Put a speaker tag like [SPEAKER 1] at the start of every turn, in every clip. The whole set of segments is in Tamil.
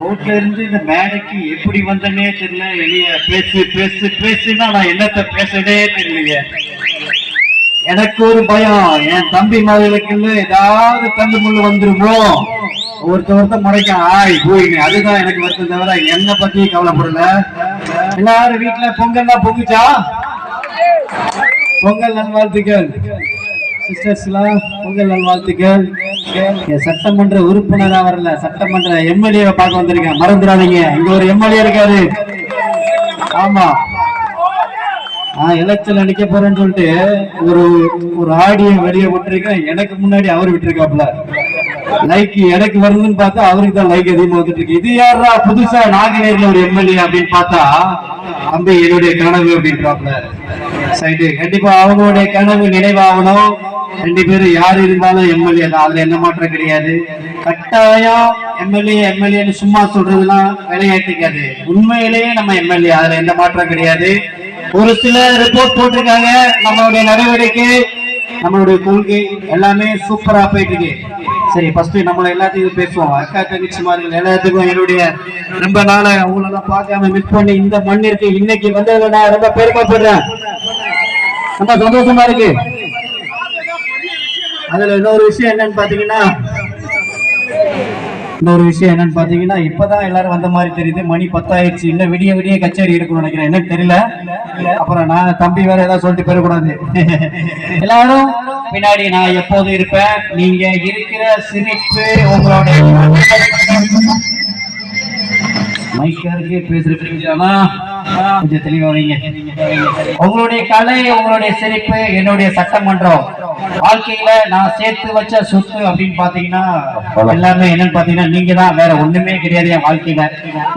[SPEAKER 1] ரோட்ல இருந்து இந்த மேடைக்கு எப்படி வந்தனே தெரியல. வெளிய பேசு பேசு பேசுனா நான் என்னத்த பேசுறதே தெரியலையே. எனக்கு ஒரு பயம். என் தம்பி மகளுக்குள்ள ஏதாவது தந்து முள்ளு வந்துருமோ? ஒருத்த ஒருத்த முறைக்கான் ஆய் போயிங்க அதுதான் எனக்கு வருத்தம் தவிர என்ன பத்தி கவலைப்படல. எல்லாரும் வீட்டுல பொங்கல்லாம் பொங்குச்சா? பொங்கல் நல்வாழ்த்துக்கள். சிஸ்டர்ஸ்லாம் பொங்கல் நல்வாழ்த்துக்கள் சட்டமன்ற உறுப்பினரா வரல சட்டமன்ற எம்எல்ஏ பார்க்க வந்திருக்கேன். மறந்துடாதீங்க. இங்க ஒரு எம்எல்ஏ இருக்காரு. ஆமா. நான் எலெக்ஷன்ல அடிக்க போறேன்னு சொல்லிட்டு ஒரு ஒரு ஆடியை வெளியே விட்டுருக்கேன். எனக்கு முன்னாடி அவர் விட்டுருக்காப்ல லைக் எனக்கு வருதுன்னு பார்த்தா அவருக்கு தான் லைக் அதிகமா வந்துட்டு இருக்கு இது யாரா புதுசா நாகநேரில் ஒரு எம்எல்ஏ அப்படின்னு பார்த்தா அம்பி என்னுடைய கனவு அப்படின்றாப்ல சைடு. கண்டிப்பா அவங்களுடைய கனவு நினைவாகணும். ரெண்டு பேரும் யார் இருந்தாலும் எம்எல்ஏ தான். அதுல என்ன மாற்றம் கிடையாது. கட்டாயம் எம்எல்ஏ எம்எல்ஏன்னு சும்மா சொல்றதுலாம் விளையாட்டுக்காது. உண்மையிலேயே நம்ம எம்எல்ஏ. அதுல எந்த மாற்றம் கிடையாது. ஒரு சில ரிப்போர்ட் போட்டிருக்காங்க. நம்மளுடைய நடவடிக்கை நம்மளுடைய கொள்கை எல்லாமே சூப்பரா போயிட்டு இருக்கு சரி ஃபர்ஸ்ட் நம்மள எல்லாத்தையும் பேசுவோம். அக்கா தங்கச்சிமார்கள் எல்லாத்துக்கும் என்னுடைய ரொம்ப நாளா அவங்களெல்லாம் பார்க்காம மிஸ் பண்ணி இந்த மண்ணிற்கு இன்னைக்கு வந்ததுல நான் ரொம்ப பெருமைப்படுறேன். ரொம்ப சந்தோஷமா இருக்கு. அதுல இன்னொரு விஷயம் என்னன்னு பாத்தீங்கன்னா இன்னொரு விஷயம் என்னன்னு பாத்தீங்கன்னா இப்பதான் எல்லாரும் வந்த மாதிரி தெரியுது. மணி பத்தாயிடுச்சு. இன்னும் விடிய விடிய கச்சேரி இருக்கும்னு நினைக்கிறேன். என்னன்னு தெரியல. அப்புறம் நான் தம்பி வேற ஏதாவது சொல்லிட்டு போயிடக்கூடாது. எல்லாரும் பின்னாடி நான் எப்போதும் இருப்பேன். நீங்க இருக்கிற சிரிப்பு உங்களுடைய மைக்காருக்கு பேசுறதுக்கு கொஞ்சம் தெளிவா வைங்க. உங்களுடைய கலை உங்களுடைய சிரிப்பு என்னுடைய சட்டமன்றம். வாழ்க்கையில நான் சேர்த்து வச்ச சொத்து அப்படின்னு பாத்தீங்கன்னா எல்லாமே என்னன்னு பாத்தீங்கன்னா நீங்க தான் வேற ஒண்ணுமே கிடையாது என் வாழ்க்கையில.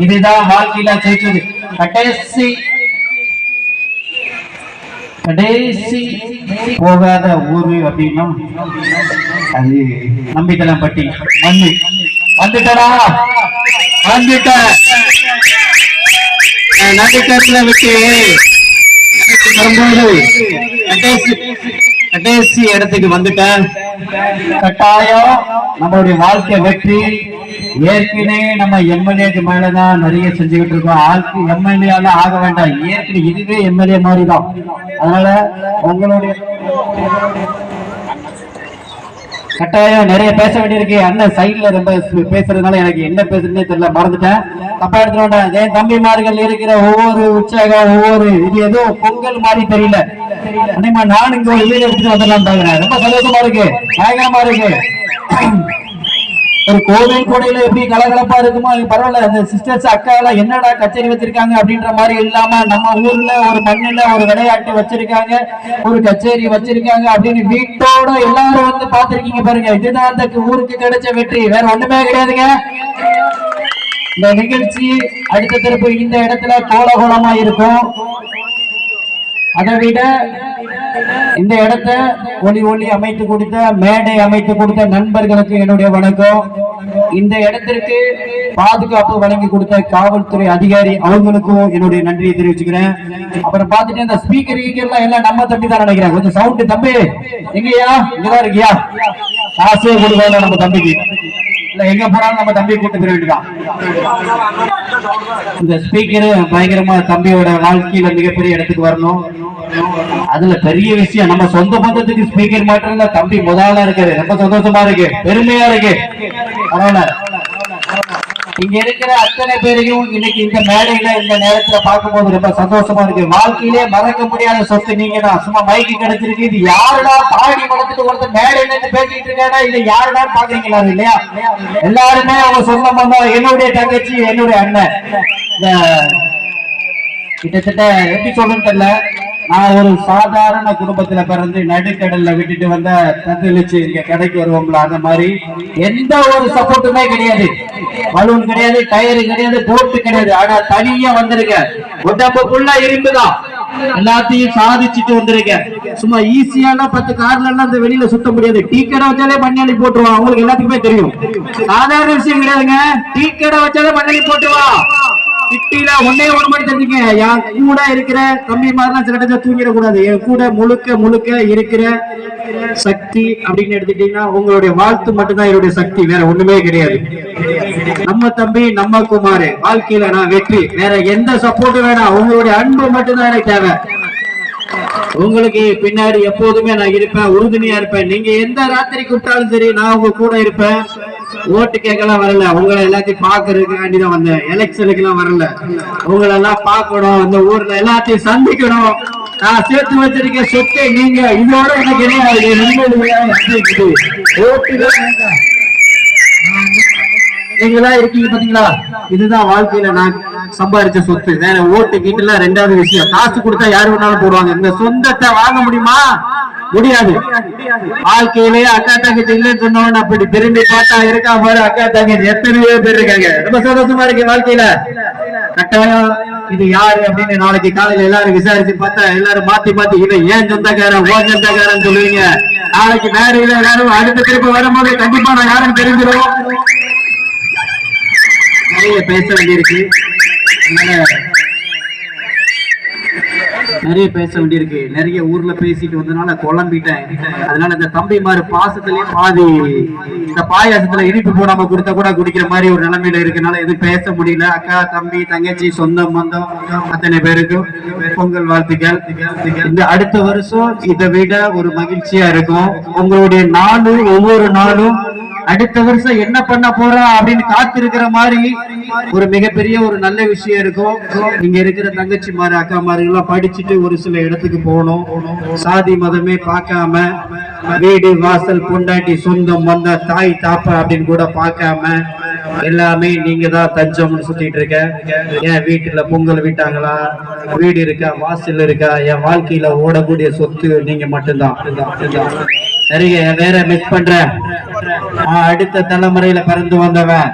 [SPEAKER 1] இதுதான் வாழ்க்கையில சேர்த்தது கடைசி கடைசி போகாத ஊரு அப்படின்னா அது நம்பிக்கலாம் பட்டி வந்து வந்துட்டடா. வந்துட்ட நடுக்கத்துல விட்டு வரும்போது கடைசி இடத்துக்கு வந்துட்டேன். கட்டாயம் நம்மளுடைய வாழ்க்கை வெற்றி ஏற்கனவே நம்ம எம்எல்ஏக்கு மேலதான் நிறைய செஞ்சுக்கிட்டு இருக்கோம். ஆளுக்கு எம்எல்ஏ ஆக வேண்டாம். ஏற்கனவே இதுவே எம்எல்ஏ மாதிரி தான் அதனால உங்களுடைய கட்டாயம் நிறைய பேச வேண்டியிருக்கு. அண்ணன் சைட்ல ரொம்ப பேசுறதுனால எனக்கு என்ன பேசுறதுனே தெரியல மறந்துட்டேன். தப்பா எடுத்துட்டேன் என் தம்பிமார்கள் இருக்கிற ஒவ்வொரு உற்சாகம் ஒவ்வொரு இது ஏதோ பொங்கல் மாதிரி தெரியல. அன்னைமா நான் இங்க ஒரு வீடு எடுத்துட்டு வந்துடலாம் பாக்குறேன். ரொம்ப சந்தோஷமா இருக்கு. பயங்கரமா இருக்கு. ஒரு கோவில் கொடையில எப்படி கலகலப்பா இருக்குமோ பரவாயில்ல. அந்த சிஸ்டர்ஸ் அக்கா எல்லாம் என்னடா கச்சேரி வச்சிருக்காங்க அப்படின்ற மாதிரி இல்லாம நம்ம ஊர்ல ஒரு மண்ணில ஒரு விளையாட்டு வச்சிருக்காங்க ஒரு கச்சேரி வச்சிருக்காங்க அப்படின்னு வீட்டோட எல்லாரும் வந்து பாத்திருக்கீங்க பாருங்க. இதுதான் அந்த ஊருக்கு கிடைச்ச வெற்றி. வேற ஒண்ணுமே கிடையாதுங்க. இந்த நிகழ்ச்சி அடுத்த திருப்பு இந்த இடத்துல கோலகோலமா இருக்கும். அதை விட இந்த இடத்த ஒளி ஒளி அமைத்து கொடுத்த மேடை அமைத்து கொடுத்த நண்பர்களுக்கு என்னுடைய வணக்கம். இந்த இடத்திற்கு பாதுகாப்பு வழங்கி கொடுத்த காவல்துறை அதிகாரி அவங்களுக்கும் என்னுடைய நன்றியை தெரிவிச்சுக்கிறேன். அப்புறம் பார்த்துட்டு இந்த ஸ்பீக்கர் எல்லாம் எல்லாம் நம்ம தம்பி தான் நினைக்கிறேன். கொஞ்சம் சவுண்ட் தம்பி எங்கயா? இங்கதான் இருக்கியா? காசே கொடுக்கல நம்ம தம்பிக்கு. இல்ல எங்க போனாலும் நம்ம தம்பியை கூட்டு போயிட வேண்டியதான் இந்த ஸ்பீக்கரு பயங்கரமா தம்பியோட வாழ்க்கையில மிகப்பெரிய இடத்துக்கு வரணும். அதுல பெரிய விஷயம் நம்ம சொந்த பந்தத்துக்கு ஸ்பீக்கர் மாற்றம் தம்பி முதல்ல இருக்காரு. ரொம்ப சந்தோஷமா இருக்கு. பெருமையா இருக்கு. பரவாயில்ல. இங்க இருக்கிற அத்தனை பேரையும் இன்னைக்கு இந்த மேடையில இந்த நேரத்துல பார்க்கும்போது ரொம்ப சந்தோஷமா இருக்கு. வாழ்க்கையிலே மறக்க முடியாத சொத்து நீங்க தான். சும்மா மைக்கு கிடைச்சிருக்கு. இது யாருடா பாடி வளர்த்துட்டு ஒருத்தர் மேடையில இருந்து பேசிட்டு இருக்காடா இது யாருடா பாக்குறீங்களா இல்லையா? எல்லாருமே அவங்க சொந்த பந்தம் என்னுடைய தங்கச்சி என்னுடைய அண்ணன். கிட்டத்தட்ட எப்படி சொல்றேன்னு தெரியல. நான் ஒரு சாதாரண குடும்பத்துல பிறந்து நடுக்கடல்ல விட்டுட்டு வந்த தத்தளிச்சு இங்க கடைக்கு வருவோம்ல அந்த மாதிரி எந்த ஒரு சப்போர்ட்டுமே கிடையாது. பலூன் கிடையாது டயரு கிடையாது போட்டு கிடையாது. ஆனா தனியா வந்திருக்கேன். உடம்பு ஃபுல்லா இரும்புதான். எல்லாத்தையும் சாதிச்சுட்டு வந்திருக்கேன். சும்மா ஈஸியான பத்து கார்ல எல்லாம் அந்த வெளியில சுத்த முடியாது. டீ கடை வச்சாலே மண்ணாளி போட்டுருவான். அவங்களுக்கு எல்லாத்துக்குமே தெரியும். சாதாரண விஷயம் கிடையாதுங்க. டீ கடை வச்சாலே மண்ணாளி போட்டுருவான். சிட்டில ஒன்னே ஒரு மாதிரி தெரிஞ்சுங்க என் கூட இருக்கிற தம்பி மாதிரிலாம் சில இடத்துல தூங்கிடக்கூடாது. என் கூட முழுக்க முழுக்க இருக்கிற சக்தி அப்படின்னு எடுத்துட்டீங்கன்னா உங்களுடைய வாழ்த்து மட்டும்தான் என்னுடைய சக்தி. வேற ஒண்ணுமே கிடையாது. நம்ம தம்பி நம்ம குமார் வாழ்க்கையில நான் வெற்றி. வேற எந்த சப்போர்ட்டும் வேணாம். உங்களுடைய அன்பு மட்டும்தான் எனக்கு தேவை. உங்களுக்கு பின்னாடி எப்போதுமே நான் இருப்பேன் உறுதுணையா இருப்பேன். நீங்க எந்த ராத்திரி கூப்பிட்டாலும் சரி நான் உங்க கூட இருப்பேன். ஓட்டு கேட்கலாம் வரல. உங்களை எல்லாத்தையும் பாக்குறதுக்காண்டி தான் வந்தேன். எலெக்ஷனுக்கு எல்லாம் வரல. உங்களை எல்லாம் பார்க்கணும். இந்த ஊர்ல எல்லாத்தையும் சந்திக்கணும். நான் சேர்த்து வச்சிருக்க சொத்தை நீங்க இதோட எனக்கு கிடையாது ஓட்டு நீங்களா இருக்கீங்க பாத்தீங்களா? இதுதான் வாழ்க்கையில நான் சம்பாதிச்ச சொத்து. வேற ஓட்டு கீட்டுல ரெண்டாவது விஷயம். காசு கொடுத்தா யாரு வேணாலும் போடுவாங்க. இந்த சொந்தத்தை வாங்க முடியுமா? முடியாது. வாழ்க்கையிலே அக்கா தங்கச்சி இல்லைன்னு சொன்னவன் அப்படி திரும்பி பார்த்தா இருக்கா பாரு அக்கா தங்கச்சி. எத்தனையோ பேர் இருக்காங்க. ரொம்ப சந்தோஷமா இருக்கு வாழ்க்கையில. கட்டாயம் இது யாரு அப்படின்னு நாளைக்கு காலையில எல்லாரும் விசாரிச்சு பார்த்தா எல்லாரும் மாத்தி மாத்தி இவன் ஏன் சொந்தக்காரன் ஓ சொந்தக்காரன் சொல்லுவீங்க? நாளைக்கு மேடையில எல்லாரும் அடுத்த திருப்பி வரும்போது கண்டிப்பா நான் யாருன்னு தெரிஞ்சிடும் நிறைய பேச வேண்டியிருக்கு. அதனால நிறைய பேச வேண்டியிருக்கு. நிறைய ஊர்ல பேசிட்டு வந்தனால குழம்பிட்டேன். அதனால இந்த தம்பி மாதிரி பாசத்திலே பாதி இந்த பாயாசத்துல இனிப்பு போடாம கொடுத்தா கூட குடிக்கிற மாதிரி ஒரு நிலைமையில இருக்கனால எதுவும் பேச முடியல. அக்கா தம்பி தங்கச்சி சொந்தம் பந்தம் அத்தனை பேருக்கும் பொங்கல் வாழ்த்துக்கள். இந்த அடுத்த வருஷம் இதை விட ஒரு மகிழ்ச்சியா இருக்கும். உங்களுடைய நாளும் ஒவ்வொரு நாளும் அடுத்த வருஷம் என்ன பண்ண போறோம் அப்படின்னு காத்திருக்கிற மாதிரி ஒரு மிகப்பெரிய ஒரு நல்ல விஷயம் இருக்கும். இங்க இருக்கிற தங்கச்சி மாதிரி அக்கா மாதிரி எல்லாம் படிச்சுட்டு ஒரு சில இடத்துக்கு போகணும். சாதி மதமே பார்க்காம வீடு வாசல் பொண்டாட்டி சொந்தம் வந்த தாய் தாப்பா அப்படின்னு கூட பார்க்காம எல்லாமே நீங்க தான் தஞ்சம்னு சுத்திட்டு இருக்க. என் வீட்டுல பொங்கல் விட்டாங்களா? வீடு இருக்கா வாசல் இருக்கா? என் வாழ்க்கையில ஓடக்கூடிய சொத்து நீங்க மட்டும்தான். நிறைய வேற மிஸ் பண்றேன் நான் அடுத்த தலைமுறையில பிறந்து வந்தவன்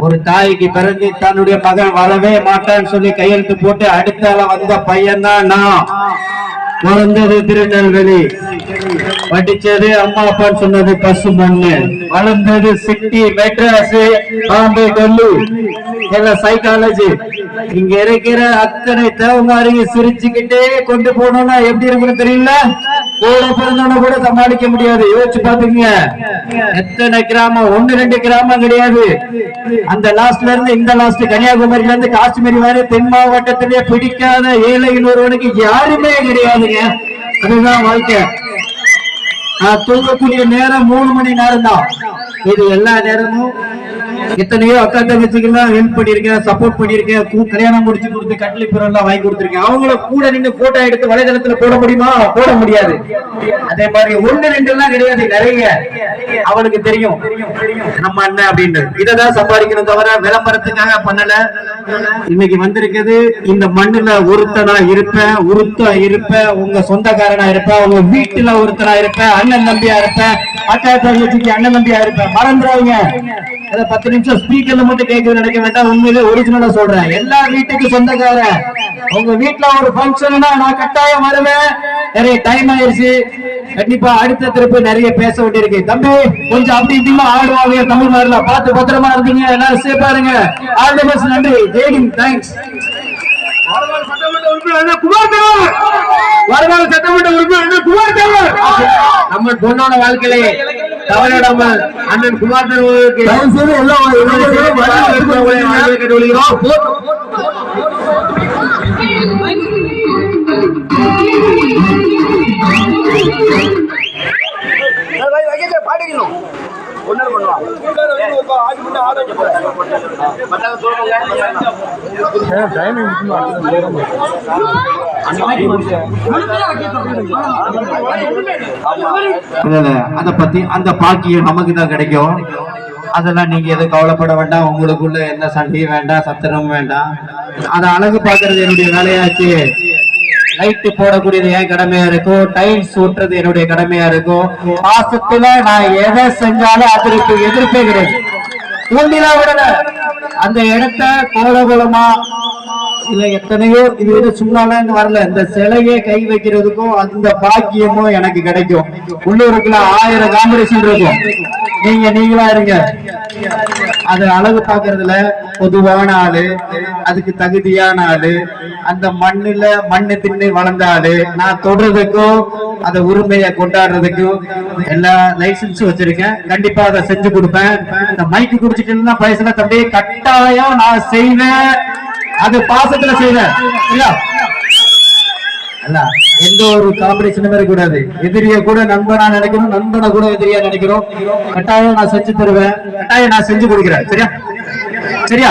[SPEAKER 1] ஒரு தாய்க்கு பிறந்து தன்னுடைய மகன் வரவே மாட்டான்னு சொல்லி கையெழுத்து போட்டு அடுத்தால வந்த பையன் தான் நான். பிறந்தது திருநெல்வேலி. படிச்சது அம்மா அப்பான்னு சொன்னது பசு மண்ணு. வளர்ந்தது சிட்டி மெட்ராஸ் பாம்பே டெல்லி. எல்லாம் சைக்காலஜி இங்க இருக்கிற அத்தனை தேவமாரிங்க சிரிச்சுக்கிட்டே கொண்டு போனோம்னா எப்படி இருக்குன்னு தெரியல? கூட பிறந்தவன கூட சமாளிக்க முடியாது. யோசிச்சு பாத்துக்கங்க எத்தனை கிராமம்? ஒண்ணு ரெண்டு கிராமம் கிடையாது. அந்த லாஸ்ட்ல இருந்து இந்த லாஸ்ட் கன்னியாகுமரியில இருந்து காஷ்மீர் வரை தென் மாவட்டத்திலேயே பிடிக்காத ஏழை ஒருவனுக்கு யாருமே கிடையாதுங்க. அதுதான் வாழ்க்கை. நான் தூங்கக்கூடிய நேரம் மூணு மணி நேரம் தான் இது எல்லா நேரமும் எத்தனையோ அக்கா தங்கச்சிக்கெல்லாம் ஹெல்ப் பண்ணிருக்கேன் சப்போர்ட் பண்ணிருக்கேன் கல்யாணம் முடிச்சு கொடுத்து கட்லி எல்லாம் வாங்கி கொடுத்துருக்கேன். அவங்கள கூட நின்று போட்டோ எடுத்து வலைதளத்துல போட முடியுமா? போட முடியாது. அதே மாதிரி ஒண்ணு ரெண்டு எல்லாம் கிடையாது நிறைய. அவனுக்கு தெரியும். நம்ம அண்ணன் அப்படின்னு. இததான் சம்பாதிக்கணும் தவிர விளம்பரத்துக்காக பண்ணல. இன்னைக்கு வந்திருக்கிறது இந்த மண்ணுல ஒருத்தனா இருப்பேன் உருத்தா இருப்பேன் உங்க சொந்தக்காரனா இருப்பேன் உங்க வீட்டுல ஒருத்தனா இருப்பேன் அண்ணன் நம்பியா இருப்பேன் அக்கா தங்கச்சிக்கு அண்ணன் நம்பியா இருப்பேன். மறந்துடாதீங்க. அத பத்து நிமிஷம் ஸ்பீக்கர்ல மட்டும் கேட்க நினைக்க வேண்டாம். உண்மையிலே ஒரிஜினலா சொல்றேன். எல்லா வீட்டுக்கு சொந்தக்காரன். உங்க வீட்டுல ஒரு ஃபங்க்ஷன்னா நான் கட்டாயம் வருவேன். நிறைய டைம் ஆயிருச்சு. கண்டிப்பா அடுத்த திருப்பி நிறைய பேச வேண்டியிருக்கு. தம்பி கொஞ்சம் அப்படி இப்படிமா ஆடுவாங்க. தமிழ் மாதிரில பார்த்து பத்திரமா இருந்தீங்க. எல்லாரும் சேஃபா இருங்க. ஆல் தி பெஸ்ட் நன்றி. ஜெய்ஹிந்த் தேங்க்ஸ்
[SPEAKER 2] வருவாங்க சட்டமன்ற உறுப்பினர் குமார் தேவர் நம்ம பொண்ணோட வாழ்க்கையிலே தவறிடாம அண்ணன் குமார் தேவருக்கு
[SPEAKER 3] பாடிக்கணும் ஒன்னரை
[SPEAKER 1] இல்ல இல்ல அதை பத்தி அந்த பாக்கியம் நமக்கு தான் கிடைக்கும். அதெல்லாம் நீங்க எதுவும் கவலைப்பட வேண்டாம். உங்களுக்குள்ள எந்த சண்டையும் வேண்டாம் சத்திரமும் வேண்டாம். அத அழகு பார்க்கறது என்னுடைய வேலையாச்சு. லைட் போடக்கூடியது என் கடமையா இருக்கும். டைல்ஸ் ஊட்டுறது என்னுடைய கடமையா இருக்கும். பாசத்துல நான் எதை செஞ்சாலும் அதற்கு எதிர்ப்பே கிடையாது. தூண்டிலாம் விடல. அந்த இடத்த கோலகுலமா இல்ல எத்தனையோ இது வந்து சும்மாலாம் வரல. இந்த சிலையை கை வைக்கிறதுக்கும் அந்த பாக்கியமும் எனக்கு கிடைக்கும். உள்ளூருக்குள்ள ஆயிரம் காம்படிஷன் இருக்கும். நீங்க நீங்களா இருங்க. அது அழகு பாக்குறதுல பொதுவான ஆளு அதுக்கு தகுதியான ஆளு அந்த மண்ணுல மண்ணு தின்னு வளர்ந்த ஆளு. நான் தொடுறதுக்கும் அந்த உரிமையை கொண்டாடுறதுக்கும் எல்லா லைசன்ஸும் வச்சிருக்கேன். கண்டிப்பா அதை செஞ்சு கொடுப்பேன். இந்த மைக்கு குடிச்சிட்டு இருந்தா பயசுல தம்பி. கட்டாயம் நான் செய்வேன். அது பாசத்துல செய்வேன் அல்ல எந்த ஒரு காம்படிஷனுமே இருக்கக்கூடாது. எதிரிய கூட நண்பனா நினைக்கிறோம் நண்பனை கூட எதிரியா நினைக்கிறோம். கட்டாயம் நான் செஞ்சு தருவேன். கட்டாயம் நான் செஞ்சு கொடுக்கிறேன். சரியா? சரியா?